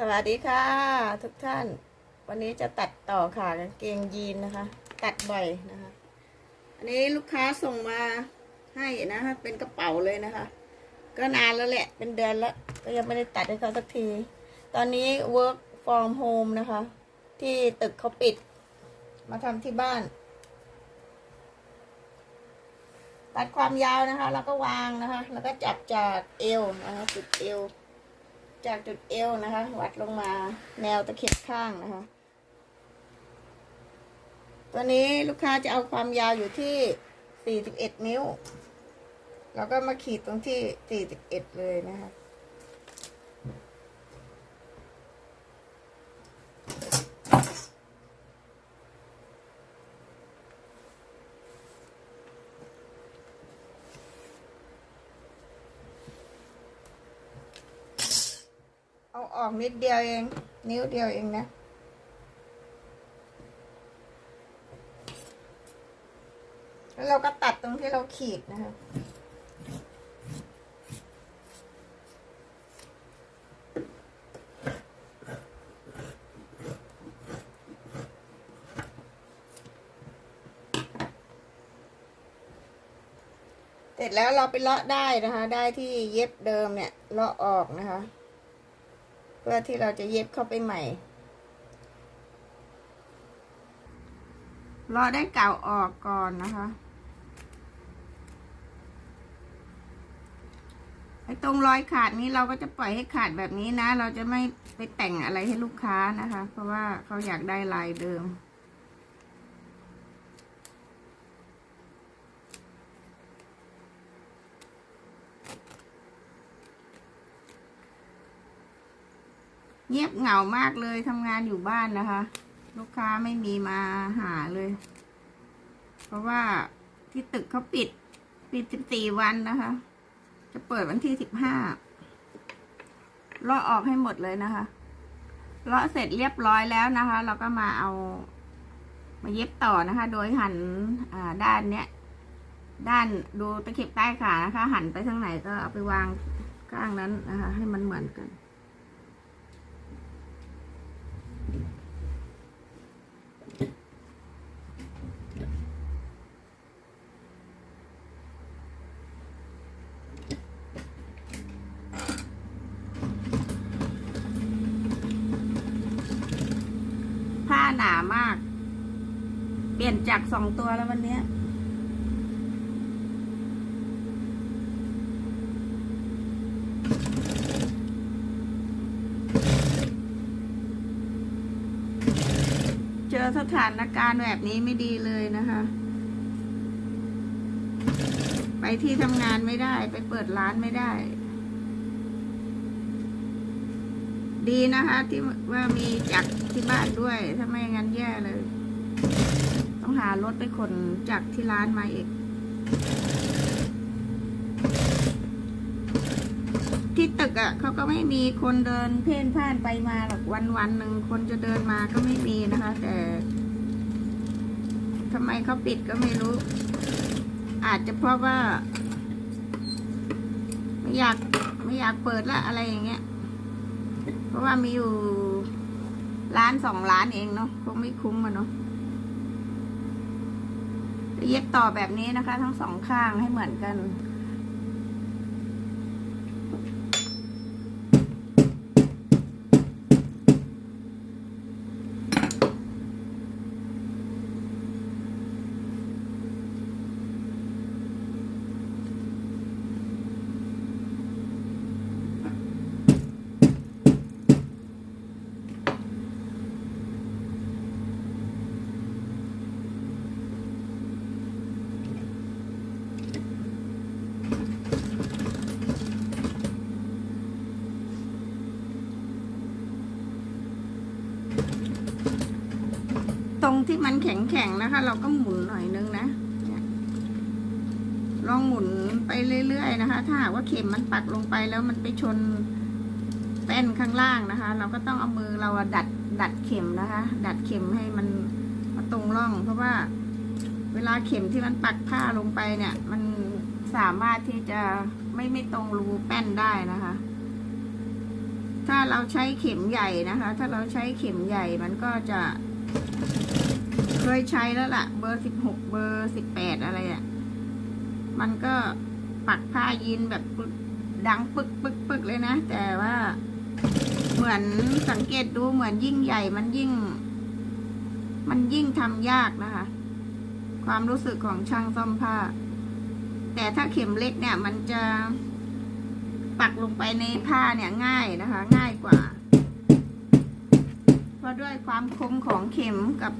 สวัสดีค่ะ ทุกท่าน วันนี้จะตัดต่อค่ะกางเกงยีนนะคะ ตัดบ่อยนะคะ อันนี้ลูกค้าส่งมาให้นะคะเป็นกระเป๋าเลยนะคะ ก็นานแล้วแหละ เป็นเดือนแล้วก็ยังไม่ได้ตัดให้เขาสักที ตอนนี้ work from home นะคะ ที่ตึกเขาปิด มาทำที่บ้าน ตัดความยาวนะคะ แล้วก็วางนะคะ แล้วก็จับจากเอวนะคะจุดเอว จากจุดเอวนะคะ วัดลงมาแนวตะเข็บข้างนะคะ ตัวนี้ลูกค้าจะเอาความยาวอยู่ที่ 41 นิ้ว แล้วก็มาขีดตรงที่ 41 เลยนะคะ เออกนิดเดียวเอง นิ้วเดียวเองนะแล้วเราก็ตัดตรงที่เราขีดนะคะเสร็จแล้วเราไปเลาะได้นะคะ ได้ที่เย็บเดิมเนี่ยเลาะออกนะคะ พื่อที่เราจะเย็บเข้าไปใหม่ รอได้เก่าออกก่อนนะคะไอ้ตรงรอยขาดนี้เราก็จะปล่อยให้ขาดแบบนี้นะ เราจะไม่ไปแต่งอะไรให้ลูกค้านะคะ เพราะว่าเขาอยากได้ลายเดิม เงียบเหงามากเลยทำงานอยู่บ้านนะคะ ลูกค้าไม่มีมาหาเลย เพราะว่าที่ตึกเขาปิด ปิดสิบสี่วันนะคะ จะเปิดวันที่สิบห้าเลาะออกให้หมดเลยนะคะเลาะเสร็จเรียบร้อยแล้วนะคะ เราก็มาเอา มาเย็บต่อนะคะ โดยหันอ่าด้านเนี้ยด้านดูตะเข็บใต้ขานะคะ หันไปทางไหนก็เอาไปวางข้างนั้นนะคะ ให้มันเหมือนกัน นามาก เปลี่ยนจากสองตัวแล้ววันนี้เจอสถานการณ์แบบนี้ไม่ดีเลยนะคะ ไปที่ทำงานไม่ได้ ไปเปิดร้านไม่ได้ ดีนะคะ ที่ว่ามีจักรที่บ้านด้วย ถ้าไม่งั้นแย่เลย ต้องหารถไปขนจักรที่ร้านมาอีก ที่ตึกอะ่ะเขาก็ไม่มีคนเดินเพ่นพ่านไปมาหรอกวันวันหนึ่งคนจะเดินมาก็ไม่มีนะคะ แต่ทำไมเขาปิดก็ไม่รู้ อาจจะเพราะว่า ไม่อยากไม่อยากเปิดละอะไรอย่างเงี้ย ราะว่ามีอยู่ร้านสองร้านเองเนาะคงไม่คุ้มอะเนาะเย็บต่อแบบนี้นะคะ ทั้งสองข้างให้เหมือนกัน ตรง ที่มันแข็งๆนะคะ เราก็หมุนหน่อยนึงนะลองหมุนไปเรื่อยๆนะคะ ถ้าหากว่าเข็มมันปักลงไปแล้วมันไปชนแป้นข้างล่างนะคะ เราก็ต้องเอามือเราดัดดัดเข็มนะคะ ดัดเข็มให้มันมาตรงร่อง เพราะว่าเวลาเข็มที่มันปักผ้าลงไปเนี่ย มันสามารถที่จะไม่ไม่ตรงรูแป้นได้นะคะ ถ้าเราใช้เข็มใหญ่นะคะ ถ้าเราใช้เข็มใหญ่มันก็จะ เคยใช้แล้วล่ะ เบอร์สิบหกเบอร์สิบแปดอะไรอะ่ะ มันก็ปักผ้ายีนแบบดังปึกปึกปึกเลยนะ แต่ว่าเหมือนสังเกตดูเหมือนยิ่งใหญ่มันยิ่ง มันยิ่งทำยากนะคะ ความรู้สึกของช่างซ่อมผ้า แต่ถ้าเข็มเล็กเนี่ย มันจะปักลงไปในผ้าเนี่ยง่ายนะคะ ง่ายกว่า เพราะด้วยความคมของเข็มกับ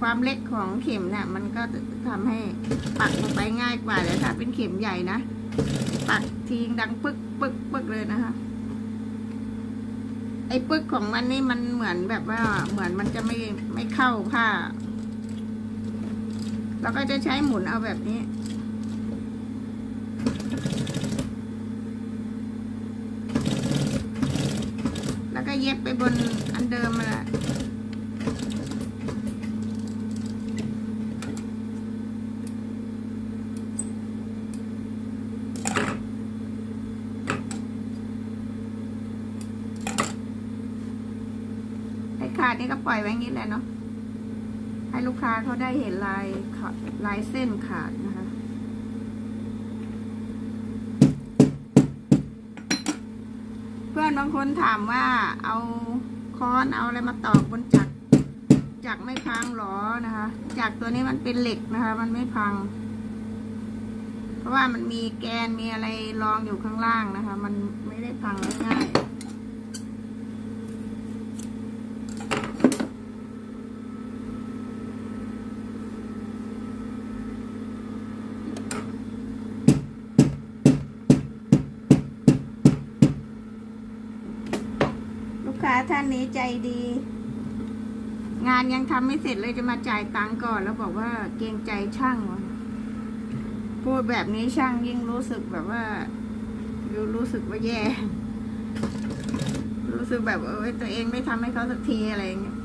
ความเล็กของเข็มเนี่ยมันก็ทำให้ปักลงไปง่ายกว่าแต่ถ้าเป็นเข็มใหญ่นะปักทีดังปึกปึกปึกเลยนะคะ ไอ้ปึกของมันนี่มันเหมือนแบบว่า เหมือนมันจะไม่ไม่เข้าผ้าเราก็จะใช้หมุนเอาแบบนี้แล้วก็เย็บไปบนอันเดิมมาแหละไอ้ขาด นี่ก็ปล่อยไว้งนี้แหละเนาะให้ลูกค้าเขาได้เห็นลายขาดลายเส้นขาดนะคะเพื่อนบางคนถามว่าเอาค้อนเอาอะไรมาตอกบนจักรจักรไม่พังหรอนะคะ จักรตัวนี้มันเป็นเหล็กนะคะ มันไม่พัง เพราะว่ามันมีแกนมีอะไรรองอยู่ข้างล่างนะคะ มันไม่ได้พังง่ายๆ ท่านนี้ใจดี งานยังทำไม่เสร็จเลยจะมาจ่ายตังก่อน แล้วบอกว่าเกรงใจช่างวะพูดแบบนี้ช่างยิ่งรู้สึกแบบว่ารู้รู้สึกว่าแย่ รู้สึกแบบเออตัวเองไม่ทำให้เขาสักทีอะไรอย่างเงี้ย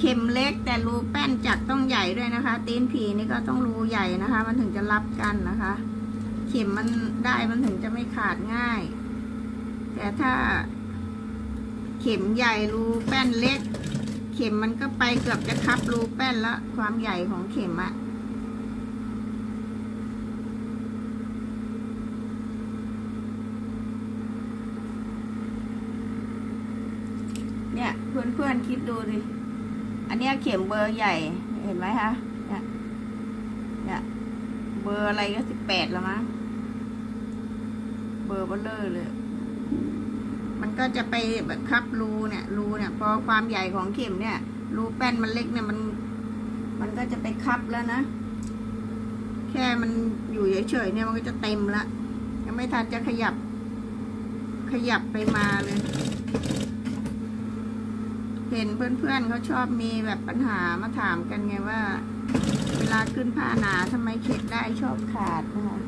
เข็มเล็กแต่ รูแป้นจักต้องใหญ่ด้วยนะคะ ตีนผีนี่ก็ต้องรูใหญ่นะคะ มันถึงจะรับกันนะคะ เข็มมันได้มันถึงจะไม่ขาดง่าย แต่ถ้า เข็มใหญ่รูแป้นเล็ก เข็มมันก็ไปเกือบจะคับรูแป้นล้วความใหญ่ของเข็มอะเนี่ยเพื่อนๆคิดดูดิ อันเนี้ยเข็มเบอร์ใหญ่ เห็นไหมคะเนี่ยเนี่ยเบอร์อะไรก็สิบแปดแล้วมั้งเบอร์เบลเลอร์เลย มันก็จะไปแบบคับรูเนี่ย รูเนี่ย พอความใหญ่ของเข็มเนี่ย รูแป้นมันเล็กเนี่ยมัน มันก็จะไปคับแล้วนะ แค่มันอยู่เฉยๆเนี่ยมันก็จะเต็มละยังไม่ทันจะขยับ ขยับไปมาเลย เห็นเพื่อนๆเขาชอบมีแบบปัญหามาถามกันไงว่า เวลาขึ้นผ้าหนาทำไมเข็ดได้ชอบขาดนะคะ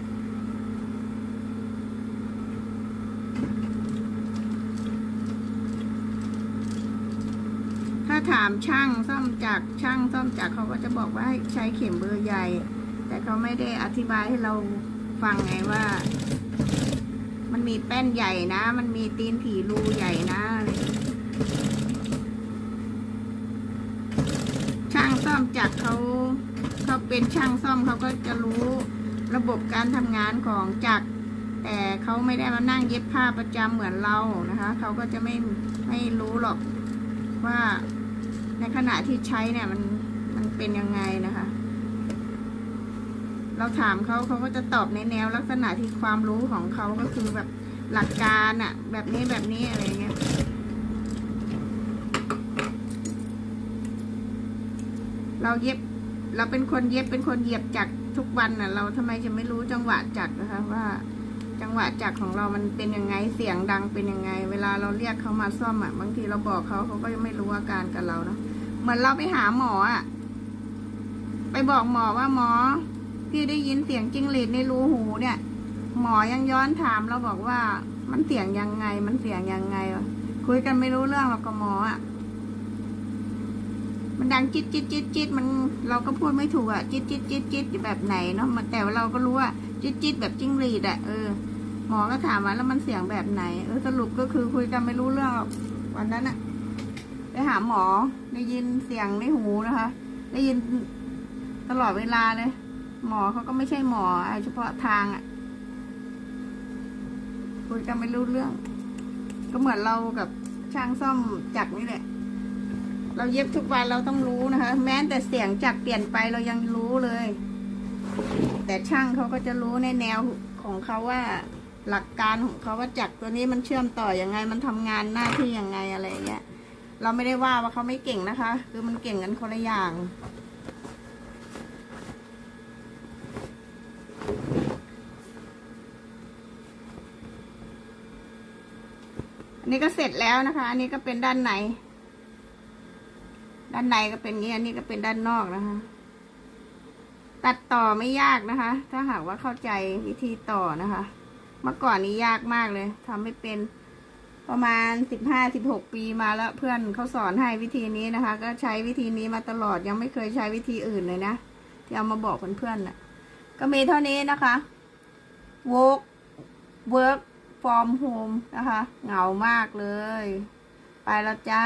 ถ้าถามช่างซ่อมจักรช่างซ่อมจักรเขาก็จะบอกว่าให้ใช้เข็มเบอร์ใหญ่ แต่เขาไม่ได้อธิบายให้เราฟังไงว่า มันมีแป้นใหญ่นะ มันมีตีนผีรูใหญ่นะอะไร อย่างจักรเขาเขาเป็นช่างซ่อมเขาก็จะรู้ระบบการทำงานของจักร แต่เขาไม่ได้มานั่งเย็บผ้าประจำเหมือนเรานะคะเขาก็จะไม่ไม่รู้หรอกว่าในขณะที่ใช้เนี่ยมันมันเป็นยังไงนะคะ เราถามเขาเขาก็จะตอบในแนวลักษณะที่ความรู้ของเขาก็คือแบบหลักการอะแบบนี้แบบนี้อะไรเงี้ย เราเย็บ เราเป็นคนเย็บเป็นคนเหยียบจักรทุกวันน่ะ เราทำไมจะไม่รู้จังหวะจักรนะคะว่า จังหวะจักรของเรามันเป็นยังไงเสียงดังเป็นยังไง เวลาเราเรียกเขามาซ่อมอะบางทีเราบอกเขาเขาก็ยังไม่รู้อาการกับเราเนาะเหมือนเราไปหาหมออะไปบอกหมอว่าหมอพี่ได้ยินเสียงจิ้งหรีดในรูหูเนี่ย หมอยังย้อนถามเราบอกว่ามันเสียงยังไง มันเสียงยังไงวะคุยกันไม่รู้เรื่องหรอกกับหมออะ มันดังจิตจิตจิตจิตมันเราก็พูดไม่ถูกอะจิตจิตจิตจิตแบบไหนเนาะมันแต่ว่าเราก็รู้ว่าจิตจิตแบบจิ้งหรีดอะเออหมอก็ถามว่าแล้วมันเสียงแบบไหน เออสรุปก็คือคุยกันไม่รู้เรื่องวันนั้นอะไปหาหมอได้ยินเสียงในหูนะคะ ได้ยินตลอดเวลาเลย หมอเขาก็ไม่ใช่หมอเฉพาะทางอะคุยกันไม่รู้เรื่อง ก็เหมือนเรากับช่างซ่อมจักรนี่แหละ เราเย็บทุกวันเราต้องรู้นะคะ แม้แต่เสียงจักเปลี่ยนไปเรายังรู้เลย แต่ช่างเขาก็จะรู้ในแนวของเขาว่าหลักการของเขาว่าจักรตัวนี้มันเชื่อมต่ออยังไง มันทำงานหน้าที่ยังไงอะไรอย่างเงี้ย เราไม่ได้ว่าว่าเขาไม่เก่งนะคะ คือมันเก่งกันคนละอย่าง อันนี้ก็เสร็จแล้วนะคะ อันนี้ก็เป็นด้านในานในก็เป็นงี้อันนี้ก็เป็นด้านนอกนะคะ ตัดต่อไม่ยากนะคะ ถ้าหากว่าเข้าใจวิธีต่อนะคะ เมื่อก่อนนี้ยากมากเลยทำไม่เป็นประมาณสิบห้าสิบหกปีมาแล้วเพื่อนเขาสอนให้วิธีนี้นะคะ ก็ใช้วิธีนี้มาตลอดยังไม่เคยใช้วิธีอื่นเลยนะที่เอามาบอกเพื่อนๆน่ะ ก็มีเท่านี้นะคะ work work from home นะคะ เหงามากเลย ไปแล้วจ้า